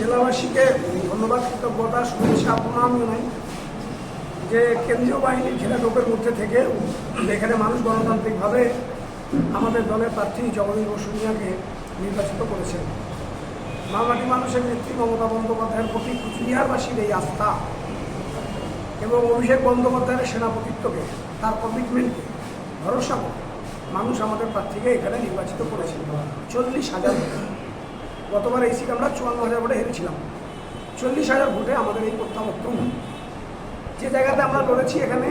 জেলাবাসীকে ধন্যবাদ কৃতজ্ঞতা শুভেচ্ছা প্রণাম জানাই যে কেন্দ্রীয় বাহিনী বাহিনীর ঘেরাটোপের মধ্যে থেকে এখানে মানুষ গণতান্ত্রিকভাবে আমাদের দলের প্রার্থী জগদীশ বসুনিয়াকে নির্বাচিত করেছেন মামাটি মানুষের নেত্রী মমতা বন্দ্যোপাধ্যায়ের প্রতি কুচবিহারবাসীর এই আস্থা এবং অভিষেক বন্দ্যোপাধ্যায়ের সেনাপতিত্বকে, তার কমিটমেন্টকে ভরসা করে মানুষ আমাদের প্রার্থীকে এখানে নির্বাচিত করেছিল চল্লিশ হাজার। গতবার এই সিট আমরা চুয়ান্ন হাজার ভোটে হেরেছিলাম। চল্লিশ হাজার ভোটে আমাদের এই প্রত্যাবর্তন। যে জায়গাতে আমরা লড়েছি এখানে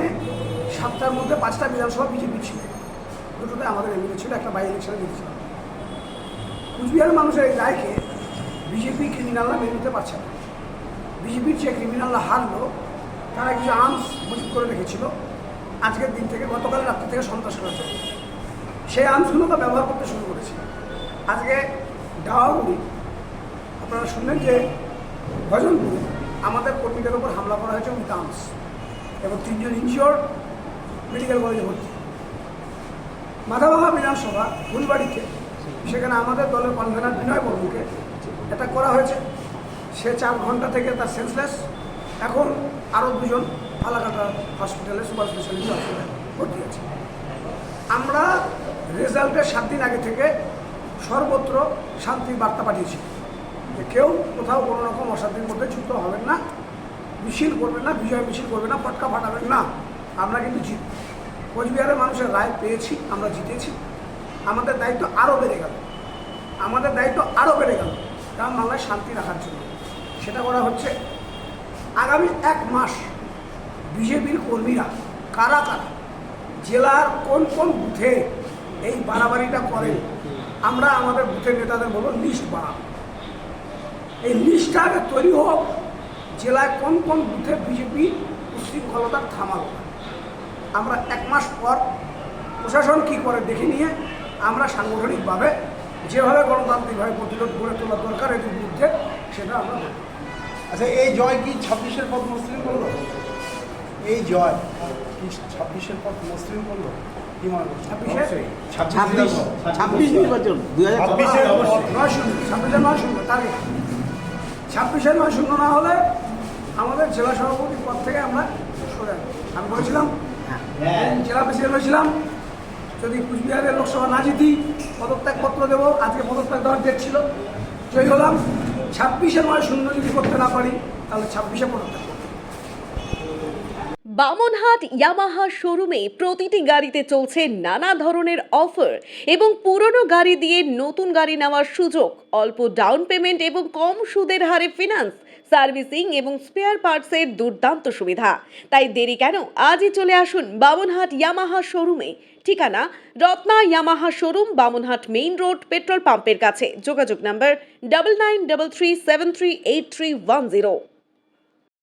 সাতটার মধ্যে পাঁচটা বিধানসভা বিজেপি ছিল। দুটোতে আমাদের এমএলএ ছিল, একটা বাই ইলেকশনে জিতেছিলাম। কুচবিহারের মানুষের এই রায়কে বিজেপি ক্রিমিনালরা মেনে নিতে পারছে না। বিজেপির যে ক্রিমিনালরা হারলো, তারা কিছু আর্মস মজুত করে রেখেছিল। আজকের দিন থেকে গতকাল রাত্রি থেকে সন্ত্রাস করা চলে সেই আর্মসগুলোকে ব্যবহার করতে শুরু করেছে। আজকে ডাওয়াগুলি আপনারা শুনলেন যে ভজনপুরে আমাদের কর্মীদের উপর হামলা করা হয়েছে উইথ এবং তিনজন ইনজিওর মেডিকেল কলেজে ভর্তি। মাথাভাঙা বিধানসভা ফুলবাড়িতে, সেখানে আমাদের দলের কনভেনার বিনয় বর্মুকে এটা করা হয়েছে। সে চার ঘণ্টা থেকে তার সেন্সলেস এখন আরও দুজন ফালাকাটা হসপিটালে সুপার স্পেশালিটি হসপিটালে ভর্তি আছে আমরা রেজাল্টের সাত দিন আগে থেকে সর্বত্র শান্তির বার্তা পাঠিয়েছি। কেউ কোথাও কোনো রকম অশান্তির মধ্যে যুক্ত হবেন না, মিছিল করবেন না, বিজয় মিছিল করবেন না, পটকা ফাটাবেন না। আমরা কিন্তু জিত। কোচবিহারের মানুষের রায় পেয়েছি, আমরা জিতেছি। আমাদের দায়িত্ব আরও বেড়ে গেল। আমাদের দায়িত্ব আরও বেড়ে গেল। গ্রাম বাংলায় শান্তি রাখার জন্য। সেটা করা হচ্ছে আগামী এক মাস বিজেপির কর্মীরা কারা কারা? জেলার কোন কোন বুথে এই বাড়াবাড়িটা করেন? আমরা আমাদের বুথের নেতাদের বলব, লিস্ট বাড়াবো এই লিস্টটা আগে তৈরি হোক জেলায় কোন কোন বুথে বিজেপি উশৃঙ্খলতা থামাল। আমরা এক মাস পর প্রশাসন কি করে দেখে নিয়ে আমরা সাংগঠনিকভাবে যেভাবে গণতান্ত্রিকভাবে প্রতিরোধ গড়ে তোলা দরকার এদের বিরুদ্ধে সেটা আমরা আচ্ছা এই জয় কি ছাব্বিশের পথ মুসলিম করল? এই জয় কি ছাব্বিশের পথ মসৃণ করল? ছাব্বিশ? ছাব্বিশ নির্বাচন দুই হাজার ছাব্বিশের নয় শূন্য ছাব্বিশের নয় শূন্য টার্গেট ছাব্বিশের মাস শূন্য না হলে আমাদের জেলা সভাপতির পদ থেকে আমরা সরে। আমি বলেছিলাম? জেলা প্রেসিডেন্ট হয়েছিলাম যদি কুচবিহারের লোকসভা না জিতি পদত্যাগপত্র দেবো। আজকে পদত্যাগ দেওয়ার ডেট ছিল। জয়ী হলাম। ছাব্বিশে মাস শূন্য যদি করতে না পারি তাহলে ছাব্বিশে পদত্যাগ। বামনহাট ইয়ামাহা শোরুমে প্রতিটি গাড়িতে চলছে নানা ধরনের অফার এবং পুরনো গাড়ি দিয়ে নতুন গাড়ি নেওয়ার সুযোগ। অল্প ডাউন পেমেন্ট এবং কম সুদের হারে ফিনান্স, সার্ভিসিং এবং স্পেয়ার পার্টসের দুর্দান্ত সুবিধা। তাই দেরি কেন? আজই চলে আসুন বামনহাট ইয়ামাহা শোরুমে। ঠিকানা, Ratna Yamaha showroom, Bamanhat main road, petrol পাম্পের কাছে। যোগাযোগ number double nine double three seven three eight three one zero